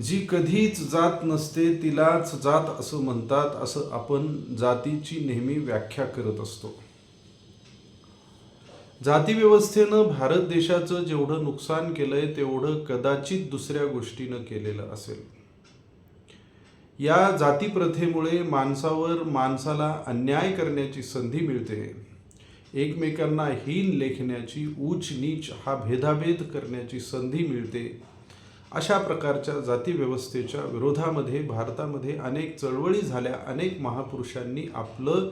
जी कधीच जात नसते तिलाच जात असं म्हणतात असं आपण जातीची नेहमी व्याख्या करत असतो. जाती व्यवस्थेनं भारत देशाचं जेवढं नुकसान केलंय तेवढं कदाचित दुसऱ्या गोष्टीनं केलेलं असेल. या जाती प्रथेमुळे माणसावर माणसाला अन्याय करण्याची संधी मिळते. एकमेकांना हीन लेखण्याची ऊच नीच हा भेदाभेद करण्याची संधी मिळते. अशा प्रकारच्या जातीव्यवस्थेच्या विरोधामध्ये भारतामध्ये अनेक चळवळी झाल्या. अनेक महापुरुषांनी आपलं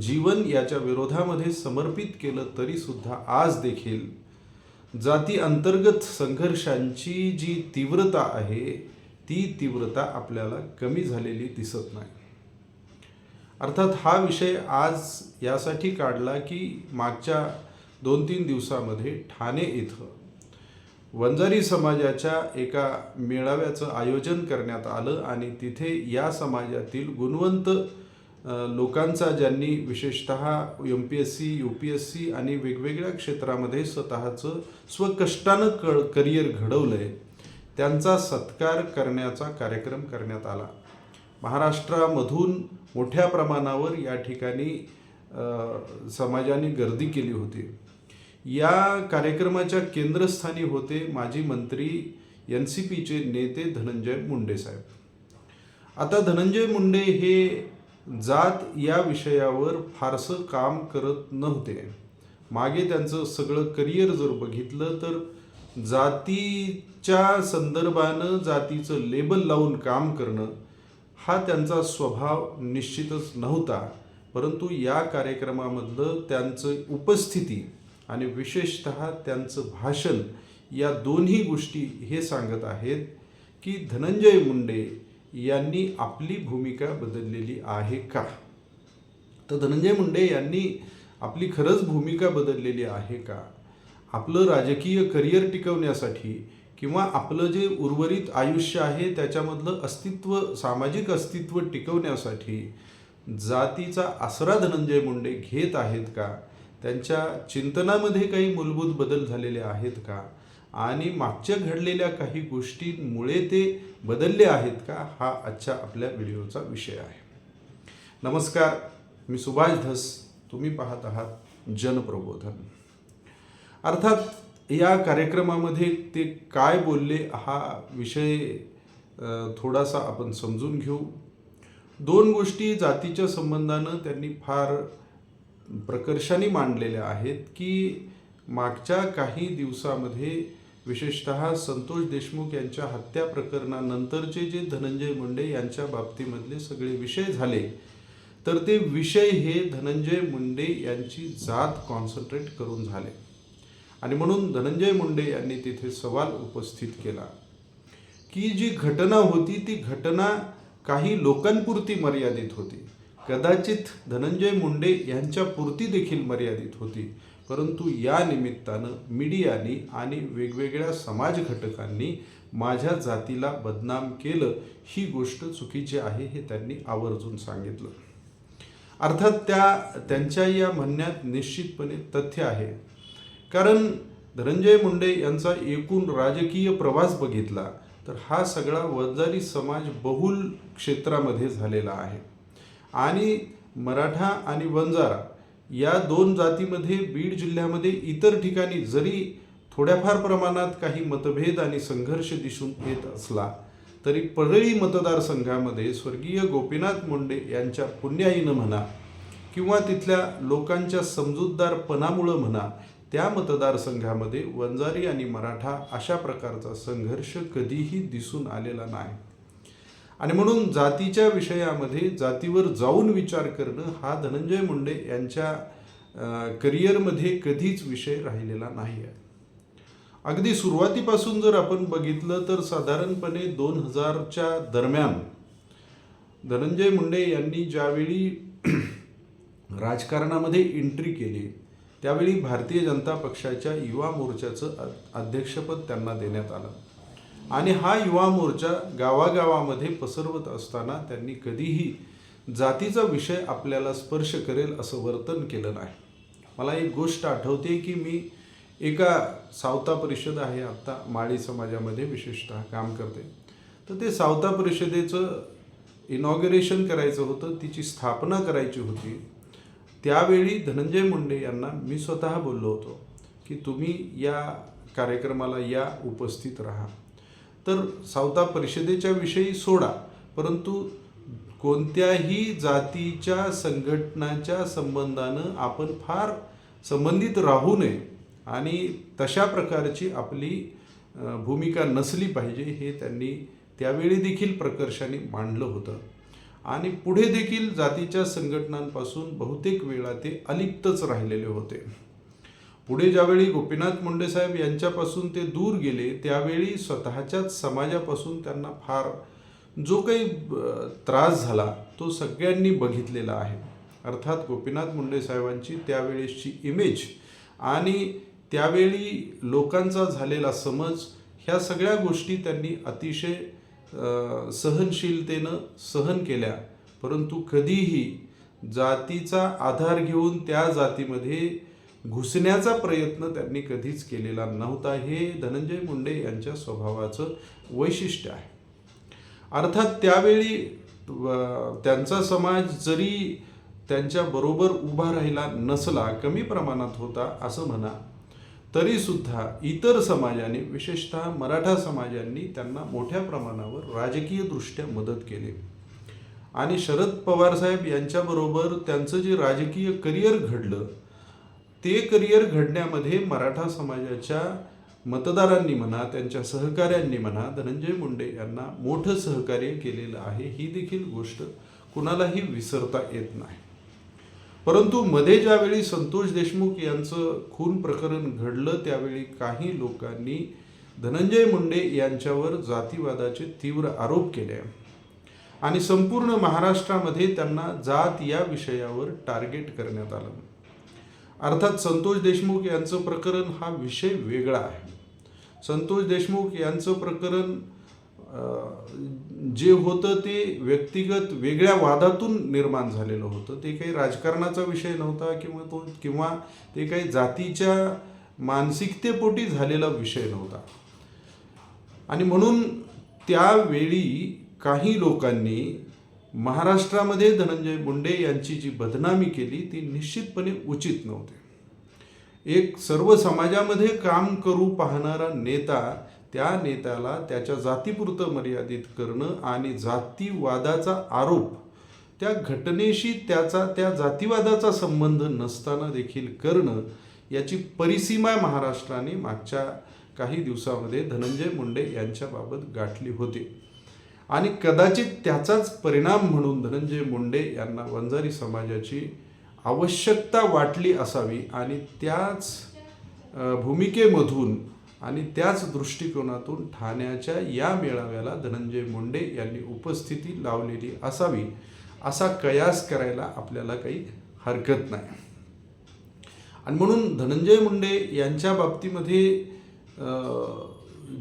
जीवन याच्या विरोधामध्ये समर्पित केलं तरी सुद्धा आज देखील जाती अंतर्गत संघर्षांची जी तीव्रता आहे ती तीव्रता आपल्याला कमी झालेली दिसत नाही. अर्थात हा विषय आज यासाठी काढला की मागच्या दोन तीन दिवसामध्ये ठाणे इथं वंजारी समाजाच्या एका मेळाव्याचं आयोजन करण्यात आलं आणि तिथे या समाजातील गुणवंत लोकांचा ज्यांनी विशेषत M P S C U P S C आणि वेगवेगळ्या क्षेत्रामध्ये स्वतःचं स्वकष्टानं क करिअर घडवलं आहे त्यांचा सत्कार करण्याचा कार्यक्रम करण्यात आला. महाराष्ट्रामधून मोठ्या प्रमाणावर या ठिकाणी समाजाने गर्दी केली होती. या कार्यक्रमाच्या केंद्रस्थानी होते माजी मंत्री एन सी पीचे नेते धनंजय मुंडे साहेब. आता धनंजय मुंडे हे जात या विषयावर फारसं काम करत नव्हते. मागे त्यांचं सगळं करिअर जर बघितलं तर जातीच्या संदर्भानं जातीचं लेबल लावून काम करणं हा त्यांचा स्वभाव निश्चितच नव्हता. परंतु या कार्यक्रमामधलं त्यांचं उपस्थिती आणि विशेषत त्यांचं भाषण या दोन्ही गोष्टी हे सांगत आहेत की धनंजय मुंडे यांनी आपली भूमिका बदललेली आहे का? तर धनंजय मुंडे यांनी आपली खरंच भूमिका बदललेली आहे का? आपलं राजकीय करिअर टिकवण्यासाठी किंवा आपलं जे उर्वरित आयुष्य आहे त्याच्यामधलं अस्तित्व सामाजिक अस्तित्व टिकवण्यासाठी जातीचा आसरा धनंजय मुंडे घेत आहेत का? त्यांच्या चिंतनामध्ये काही मूलभूत बदल झालेले आहेत का? आणि मागच्या घडलेल्या काही गोष्टींमुळे ते बदलले आहेत का? हा आजच्या आपल्या व्हिडिओचा विषय आहे. नमस्कार मी सुभाष धस. तुम्ही पाहत आहात जनप्रबोधन. अर्थात या कार्यक्रमामध्ये ते काय बोलले हा विषय थोडासा आपण समजून घेऊ. दोन गोष्टी जातीच्या संबंधानं त्यांनी फार प्रकर्षाने मांडलेल्या आहेत की मागच्या काही दिवसामध्ये विशेषतः संतोष देशमुख यांच्या हत्या प्रकरणानंतरचे जे धनंजय मुंडे यांच्या बाबतीमधले सगळे विषय झाले तर ते विषय हे धनंजय मुंडे यांची जात कॉन्सन्ट्रेट करून झाले. आणि म्हणून धनंजय मुंडे यांनी तिथे सवाल उपस्थित केला की जी घटना होती ती घटना काही लोकांपुरती मर्यादित होती. कदाचित धनंजय मुंडे यांच्या पुरती देखील मर्यादित होती. परंतु या निमित्तानं मीडियानी आणि वेगवेगळ्या समाज घटकांनी माझ्या जातीला बदनाम केलं ही गोष्ट चुकीची आहे हे त्यांनी आवर्जून सांगितलं. अर्थात त्या त्यांच्या या म्हणण्यात निश्चितपणे तथ्य आहे. कारण धनंजय मुंडे यांचा एकूण राजकीय प्रवास बघितला तर हा सगळा वंजारी समाज बहुल क्षेत्रामध्ये झालेला आहे. आणि मराठा आणि वंजारा या दोन जातीमध्ये बीड जिल्ह्यामध्ये इतर ठिकाणी जरी थोड्याफार प्रमाणात काही मतभेद आणि संघर्ष दिसून येत असला तरी परळी मतदारसंघामध्ये स्वर्गीय गोपीनाथ मुंडे यांच्या पुण्याईनं म्हणा किंवा तिथल्या लोकांच्या समजूतदारपणामुळं म्हणा त्या मतदारसंघामध्ये वंजारी आणि मराठा अशा प्रकारचा संघर्ष कधीही दिसून आलेला नाही. आणि म्हणून जातीच्या विषयामध्ये जातीवर जाऊन विचार करणं हा धनंजय मुंडे यांच्या करिअरमध्ये कधीच विषय राहिलेला नाही आहे. अगदी सुरुवातीपासून जर आपण बघितलं तर साधारणपणे दोन हजारच्या दरम्यान धनंजय मुंडे यांनी ज्यावेळी राजकारणामध्ये एंट्री केली त्यावेळी भारतीय जनता पक्षाच्या युवा मोर्चाचं अ- अध्यक्षपद त्यांना देण्यात आलं. आणि हा युवा मोर्चा गावागावामध्ये पसरवत असताना त्यांनी कधीही जातीचा विषय आपल्याला स्पर्श करेल असं वर्तन केलं नाही. मला एक गोष्ट आठवते की मी एका सावता परिषद आहे आत्ता माळी समाजामध्ये विशेषतः काम करते. तर ते सावता परिषदेचं इनॉग्रेशन करायचं होतं तिची स्थापना करायची होती. त्यावेळी धनंजय मुंडे यांना मी स्वतः बोललो होतो की तुम्ही या कार्यक्रमाला या उपस्थित राहा. तर सावता परिषदेच्या विषयी सोडा. परंतु कोणत्याही जातीच्या संघटनाच्या संबंधानं आपण फार संबंधित राहू नये आणि तशा प्रकारची आपली भूमिका नसली पाहिजे हे त्यांनी त्यावेळी देखील प्रकर्षाने मांडलं होतं. आणि पुढे देखील जातीच्या संघटनांपासून बहुतेक वेळा ते अलिप्तच राहिलेले होते. पुढे ज्यावेळी गोपीनाथ मुंडे साहेब यांच्यापासून ते दूर गेले त्यावेळी स्वतःच्याच समाजापासून त्यांना फार जो काही त्रास झाला तो सगळ्यांनी बघितलेला आहे. अर्थात गोपीनाथ मुंडे साहेबांची त्यावेळेसची इमेज आणि त्यावेळी लोकांचा झालेला समज ह्या सगळ्या गोष्टी त्यांनी अतिशय सहनशीलतेनं सहन केल्या. परंतु कधीही जातीचा आधार घेऊन त्या जातीमध्ये घुसण्याचा प्रयत्न त्यांनी कधीच केलेला नव्हता. हे धनंजय मुंडे यांच्या स्वभावाचं वैशिष्ट्य आहे. अर्थात त्यावेळी त्यांचा समाज जरी त्यांच्याबरोबर उभा राहिला नसला कमी प्रमाणात होता असं म्हणा तरीसुद्धा इतर समाजाने विशेषतः मराठा समाजांनी त्यांना मोठ्या प्रमाणावर राजकीयदृष्ट्या मदत केली. आणि शरद पवार साहेब यांच्याबरोबर त्यांचं जे राजकीय करिअर घडलं ते करिअर घडण्यामध्ये मराठा समाजाच्या मतदारांनी म्हणा त्यांच्या सहकाऱ्यांनी म्हणा धनंजय मुंडे यांना मोठं सहकार्य केलेलं आहे. ही देखील गोष्ट कुणालाही विसरता येत नाही. परंतु मध्ये ज्यावेळी संतोष देशमुख यांचं खून प्रकरण घडलं त्यावेळी काही लोकांनी धनंजय मुंडे यांच्यावर जातीवादाचे तीव्र आरोप केले. आणि संपूर्ण महाराष्ट्रामध्ये त्यांना जात या विषयावर टार्गेट करण्यात आलं. अर्थात संतोष देशमुख यांचं प्रकरण हा विषय वेगळा आहे. संतोष देशमुख यांचं प्रकरण जे होतं ते व्यक्तिगत वेगळ्या वादातून निर्माण झालेलं होतं. ते काही राजकारणाचा विषय नव्हता किंवा तो किंवा ते काही जातीच्या मानसिकतेपोटी झालेला विषय नव्हता. आणि म्हणून त्यावेळी काही लोकांनी महाराष्ट्रामध्ये धनंजय मुंडे यांची जी बदनामी केली ती निश्चितपणे उचित नव्हते. एक सर्व समाजामध्ये काम करू पाहणारा नेता त्या नेत्याला त्याच्या जातीपुरतं मर्यादित करणं आणि जातीवादाचा आरोप त्या घटनेशी त्याचा त्या जातीवादाचा संबंध नसताना देखील करणं याची परिसीमा महाराष्ट्राने मागच्या काही दिवसामध्ये धनंजय मुंडे यांच्याबाबत गाठली होती. आणि कदाचित त्याचाच परिणाम म्हणून धनंजय मुंडे यांना वंजारी समाजाची आवश्यकता वाटली असावी आणि त्याच भूमिकेमधून आणि त्याच दृष्टिकोनातून ठाण्याच्या या मेळाव्याला धनंजय मुंडे यांनी उपस्थिती लावलेली असावी असा कयास करायला आपल्याला काही हरकत नाही. आणि म्हणून धनंजय मुंडे यांच्या बाबतीमध्ये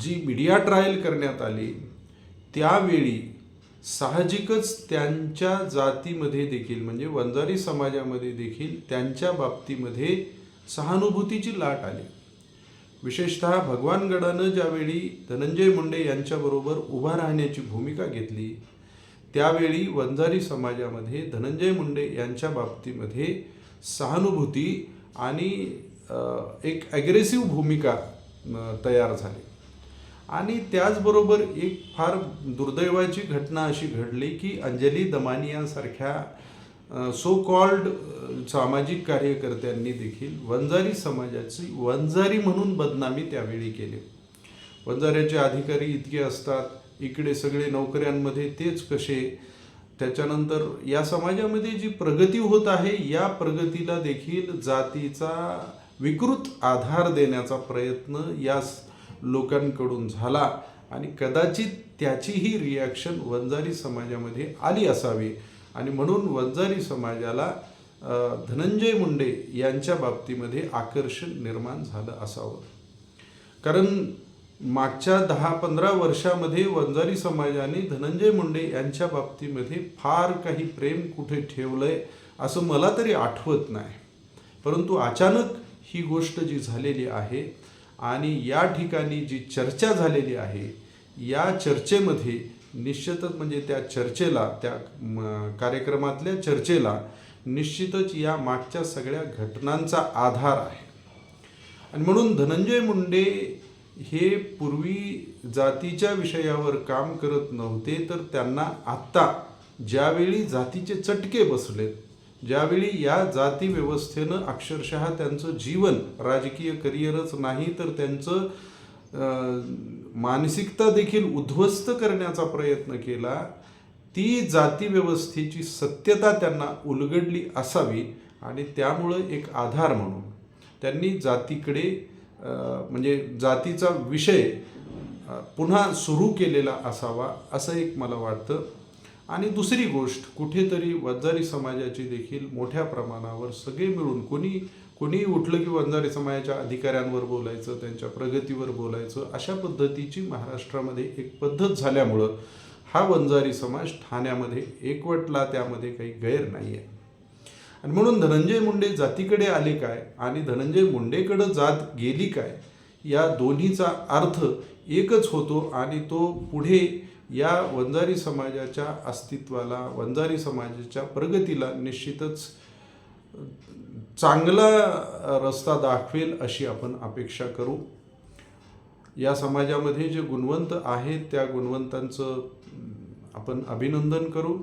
जी मीडिया ट्रायल करण्यात आली त्यावेळी साहजिकच त्यांच्या जातीमध्ये देखील म्हणजे वंजारी समाजामध्ये देखील त्यांच्या बाबतीमध्ये सहानुभूतीची लाट आली. विशेषतः भगवानगडानं ज्यावेळी धनंजय मुंडे यांच्याबरोबर उभा राहण्याची भूमिका घेतली त्यावेळी वंजारी समाजामध्ये धनंजय मुंडे यांच्या बाबतीमध्ये सहानुभूती आणि एक ॲग्रेसिव्ह भूमिका तयार झाली. आणि त्याचबरोबर एक फार दुर्दैवाची घटना अशी घडली की अंजली दमानी यांसारख्या सो कॉल्ड सामाजिक कार्यकर्त्यांनी देखील वंजारी समाजाची वंजारी म्हणून बदनामी त्यावेळी केली. वंजाऱ्याचे अधिकारी इतके असतात इकडे सगळे नोकऱ्यांमध्ये तेच कसे? त्याच्यानंतर या समाजामध्ये जी प्रगती होत आहे या प्रगतीला देखील जातीचा विकृत आधार देण्याचा प्रयत्न या लोकांकडून झाला आणि कदाचित त्याचीही रिॲक्शन वंजारी समाजामध्ये आली असावी. आणि म्हणून वंजारी समाजाला धनंजय मुंडे यांच्या बाबतीमध्ये आकर्षण निर्माण झालं असावं. कारण मागच्या दहा पंधरा वर्षामध्ये वंजारी समाजाने धनंजय मुंडे यांच्या बाबतीमध्ये फार काही प्रेम कुठे ठेवलंय असं मला तरी आठवत नाही. परंतु अचानक ही गोष्ट जी झालेली आहे आणि या ठिकाणी जी चर्चा झालेली आहे या चर्चेमध्ये निश्चितच म्हणजे त्या चर्चेला त्या कार्यक्रमातल्या चर्चेला निश्चितच या मागच्या सगळ्या घटनांचा आधार आहे. आणि म्हणून धनंजय मुंडे हे पूर्वी जातीच्या विषयावर काम करत नव्हते तर त्यांना आत्ता ज्यावेळी जातीचे चटके बसलेत ज्यावेळी या जाती व्यवस्थेनं अक्षरशः त्यांचं जीवन राजकीय करिअरच नाही तर त्यांचं मानसिकता देखील उद्ध्वस्त करण्याचा प्रयत्न केला ती जाती व्यवस्थेची सत्यता त्यांना उलगडली असावी आणि त्यामुळं एक आधार म्हणून त्यांनी जातीकडे म्हणजे जातीचा विषय पुन्हा सुरू केलेला असावा असं एक मला वाटतं. आणि दुसरी गोष्ट कुठेतरी वंजारी समाजाची देखील मोठ्या प्रमाणावर सगळे मिळून कोणी कोणीही उठलं की वंजारी समाजाच्या अधिकाऱ्यांवर बोलायचं त्यांच्या प्रगतीवर बोलायचं अशा पद्धतीची महाराष्ट्रामध्ये एक पद्धत झाल्यामुळं हा वंजारी समाज ठाण्यामध्ये एकवटला त्यामध्ये काही गैर नाही आहे आणि म्हणून धनंजय मुंडे जातीकडे आले काय आणि धनंजय मुंडेकडं जात गेली काय या दोन्हीचा अर्थ एकच होतो आणि तो पुढे या वंजारी समाजाच्या अस्तित्वाला वंजारी समाजाच्या प्रगतीला निश्चितच चांगला रस्ता दाखवेल अशी आपण अपेक्षा करू. या समाजामध्ये जे गुणवंत आहेत त्या गुणवंतांचं आपण अभिनंदन करू.